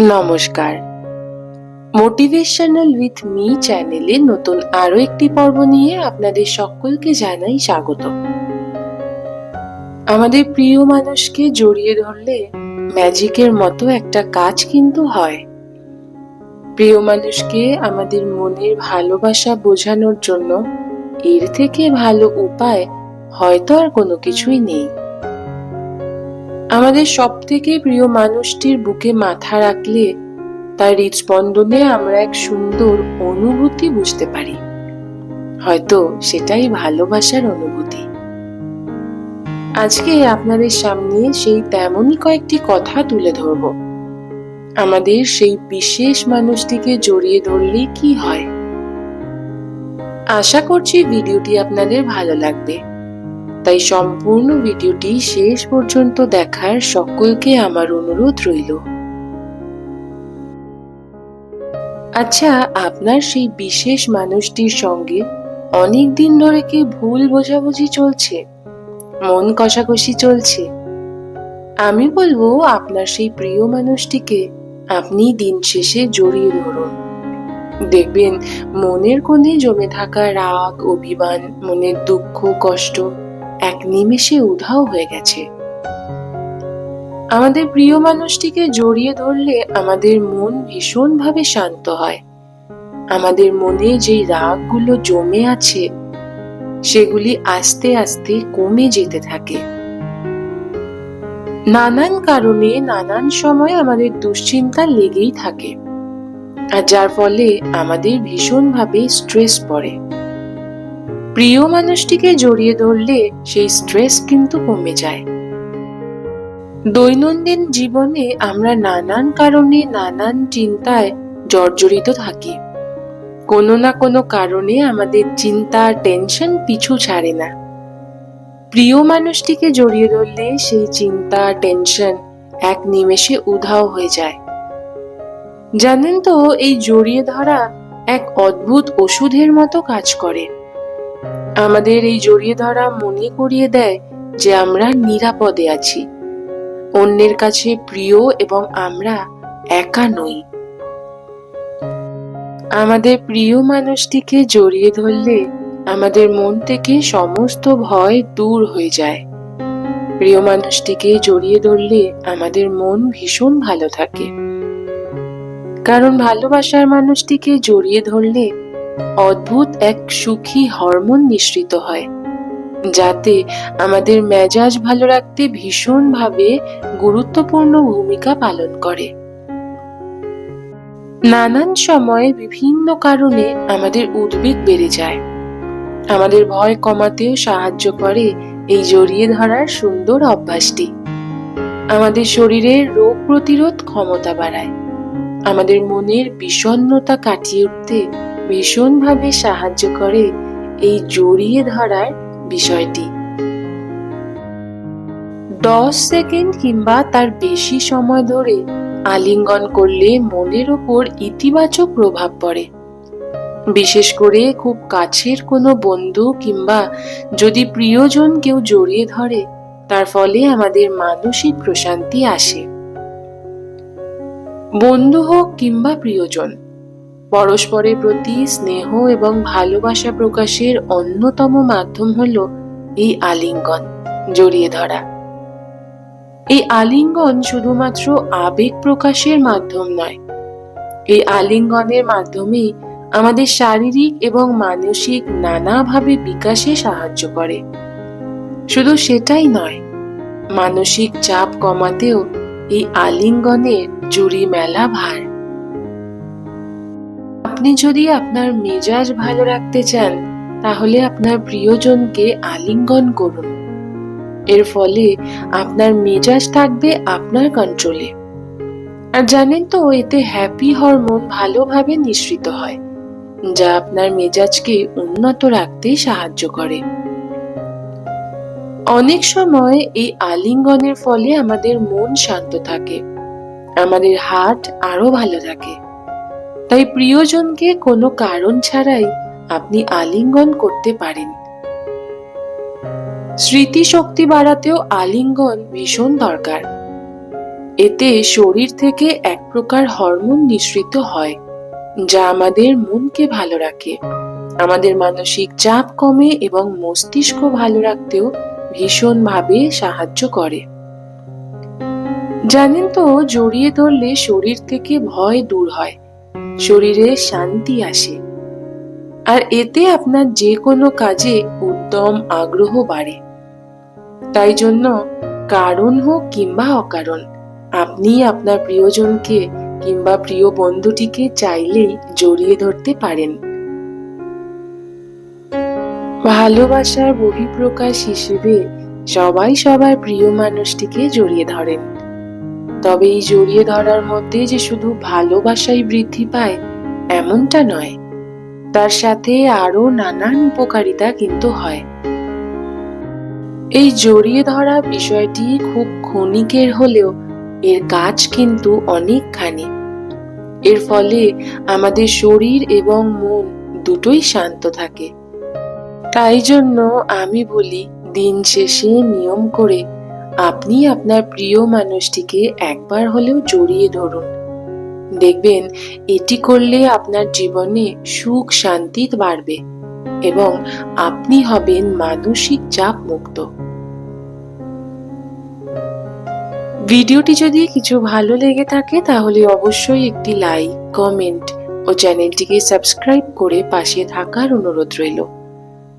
নমস্কার। Motivational with me চ্যানেলে নতুন আরও একটি পর্ব নিয়ে আপনাদের সকলকে জানাই স্বাগত আমাদের প্রিয় মানুষকে জড়িয়ে ধরলে ম্যাজিকের মতো একটা কাজ কিন্তু হয়। প্রিয় মানুষকে আমাদের মনের ভালোবাসা বোঝানোর জন্য এর থেকে ভালো উপায় হয়তো আর কোনো কিছুই নেই। আমাদের সব থেকে প্রিয় মানুষটির বুকে মাথা রাখলে তার হৃদস্পন্দনে আমরা এক সুন্দর অনুভূতি বুঝতে পারি। হয়তো সেটাই ভালোবাসার অনুভূতি। আজকে আপনাদের সামনে সেই তেমনই কয়েকটি কথা তুলে ধরব। আমাদের সেই বিশেষ মানুষটিকে জড়িয়ে ধরলে কি হয়? আশা করছি ভিডিওটি আপনাদের ভালো লাগবে। তাই সম্পূর্ণ ভিডিওটি শেষ পর্যন্ত দেখার সকলকে আমার অনুরোধ রইল। আচ্ছা আপনার সেই বিশেষ মানুষটির সঙ্গে অনেক দিন ধরে কি ভুল বোঝাবুঝি চলছে? মন কষাকষি চলছে? আমি বলব আপনার সেই প্রিয় মানুষটিকে আপনি দিন শেষে জড়িয়ে ধরুন। দেখবেন মনের কোণে জমে থাকা রাগ, অভিমান, মনের দুঃখ, কষ্ট এক নিমেষে উধাও হয়ে গেছে। আমাদের প্রিয় মানুষটিকে জড়িয়ে ধরলে আমাদের মন ভীষণভাবে শান্ত হয়। আমাদের মনে যেই রাগগুলো জমে আছে, সেগুলি আস্তে আস্তে কমে যেতে থাকে। নানান কারণে নানান সময় আমাদের দুশ্চিন্তা লেগেই থাকে, আর যার ফলে আমাদের ভীষণভাবে স্ট্রেস পড়ে। প্রিয় মানুষটিকে জড়িয়ে ধরলে সেই স্ট্রেস কিন্তু কমে যায়। দৈনন্দিন জীবনে আমরা নানান কারণে, নানান চিন্তায় জর্জরিত থাকি। কোনো না কোনো কারণে আমাদের চিন্তা টেনশন পিছু ছাড়ে না। প্রিয় মানুষটিকে জড়িয়ে ধরলে সেই চিন্তা টেনশন এক নিমেষে উধাও হয়ে যায়। জানেন তো, এই জড়িয়ে ধরা এক অদ্ভুত ওষুধের মতো কাজ করে। আমাদের এই জড়িয়ে ধরা মনে করিয়ে দেয় যে আমরা নিরাপদে আছি। অন্যের কাছে প্রিয় এবং আমরা একা নই। আমাদের প্রিয় মানুষটিকে জড়িয়ে ধরলে আমাদের মন থেকে সমস্ত ভয় দূর হয়ে যায়। প্রিয় মানুষটিকে জড়িয়ে ধরলে আমাদের মন ভীষণ ভালো থাকে। কারণ ভালোবাসার মানুষটিকে জড়িয়ে ধরলে অদ্ভুত এক সুখী হরমোন নিঃসৃত হয়, যাতে আমাদের মেজাজ ভালো রাখতে ভীষণভাবে গুরুত্বপূর্ণ ভূমিকা পালন করে। নানান সময়ে বিভিন্ন কারণে আমাদের উদ্বেগ বেড়ে যায়। আমাদের ভয় কমাতেও সাহায্য করে এই জড়িয়ে ধরার সুন্দর অভ্যাসটি। আমাদের শরীরের রোগ প্রতিরোধ ক্ষমতা বাড়ায়। আমাদের মনের বিষণ্ণতা কাটিয়ে উঠতে ভীষণভাবে সাহায্য করে এই জড়িয়ে ধরার বিষয়টি। দশ সেকেন্ড কিংবা তার বেশি সময় ধরে আলিঙ্গন করলে মনের ওপর ইতিবাচক প্রভাব পড়ে। বিশেষ করে খুব কাছের কোনো বন্ধু কিংবা যদি প্রিয়জন কেউ জড়িয়ে ধরে, তার ফলে আমাদের মানসিক প্রশান্তি আসে। বন্ধু হোক কিংবা প্রিয়জন পরস্পরের প্রতি স্নেহ এবং ভালোবাসা প্রকাশের অন্যতম মাধ্যম হল এই আলিঙ্গন, জড়িয়ে ধরা। এই আলিঙ্গন শুধুমাত্র আবেগ প্রকাশের মাধ্যম নয়। এই আলিঙ্গনের মাধ্যমে আমাদের শারীরিক এবং মানসিক নানাভাবে বিকাশে সাহায্য করে। শুধু সেটাই নয়, মানসিক চাপ কমাতেও এই আলিঙ্গনের জুড়ি মেলা ভার। আপনি যদি আপনার মেজাজ ভালো রাখতে চান, তাহলে আপনার প্রিয়জনকে আলিঙ্গন করুন। এর ফলে আপনার মেজাজ থাকবে আপনার কন্ট্রোলে আর জানেন তো, এতে হ্যাপি হরমোন ভালোভাবে নিঃসৃত হয়, যা আপনার মেজাজকে উন্নত রাখতে সাহায্য করে। অনেক সময় এই আলিঙ্গনের ফলে আমাদের মন শান্ত থাকে, আমাদের হার্ট আরও ভালো থাকে। তাই প্রিয়জনকে কোনো কারণ ছাড়াই আপনি আলিঙ্গন করতে পারেন। স্মৃতিশক্তি বাড়াতেও আলিঙ্গন ভীষণ দরকার। এতে শরীর থেকে এক প্রকার হরমোন নিঃসৃত হয়, যা আমাদের মনকে ভালো রাখে। আমাদের মানসিক চাপ কমে এবং মস্তিষ্ক ভালো রাখতেও ভীষণভাবে সাহায্য করে। জানেন তো, জড়িয়ে ধরলে শরীর থেকে ভয় দূর হয়। শরীরে শান্তি আসে। আর এতে আপনার যে কোনো কাজে উদ্যম, আগ্রহ বাড়ে। তাই জন্য কারণ হোক কিংবা অকারণ, আপনি আপনার প্রিয়জনকে কিংবা প্রিয় বন্ধুটিকে চাইলেই জড়িয়ে ধরতে পারেন। ভালোবাসার বহিঃপ্রকাশ হিসেবে সবাই সবার প্রিয় মানুষটিকে জড়িয়ে ধরেন। তবে এই জড়িয়ে ধরার মধ্যে যে শুধু ভালোবাসাই বৃদ্ধি পায়, এমনটা নয়। তার সাথে আরও নানান উপকারিতা কিন্তু হয়। এই জড়িয়ে ধরা বিষয়টি খুব ক্ষণিকের হলেও এর কাজ কিন্তু অনেকখানি। এর ফলে আমাদের শরীর এবং মন দুটোই শান্ত থাকে। তাই জন্য আমি বলি, দিন শেষে নিয়ম করে আপনি আপনার প্রিয় মানুষটিকে একবার হলেও জড়িয়ে ধরুন। দেখবেন, এটি করলে আপনার জীবনে সুখ, শান্তি বাড়বে এবং আপনি হবেন মানসিক চাপ মুক্ত। ভিডিওটি যদি কিছু ভালো লেগে থাকে, তাহলে অবশ্যই একটি লাইক, কমেন্ট ও চ্যানেলটিকে সাবস্ক্রাইব করে পাশে থাকার অনুরোধ রইল।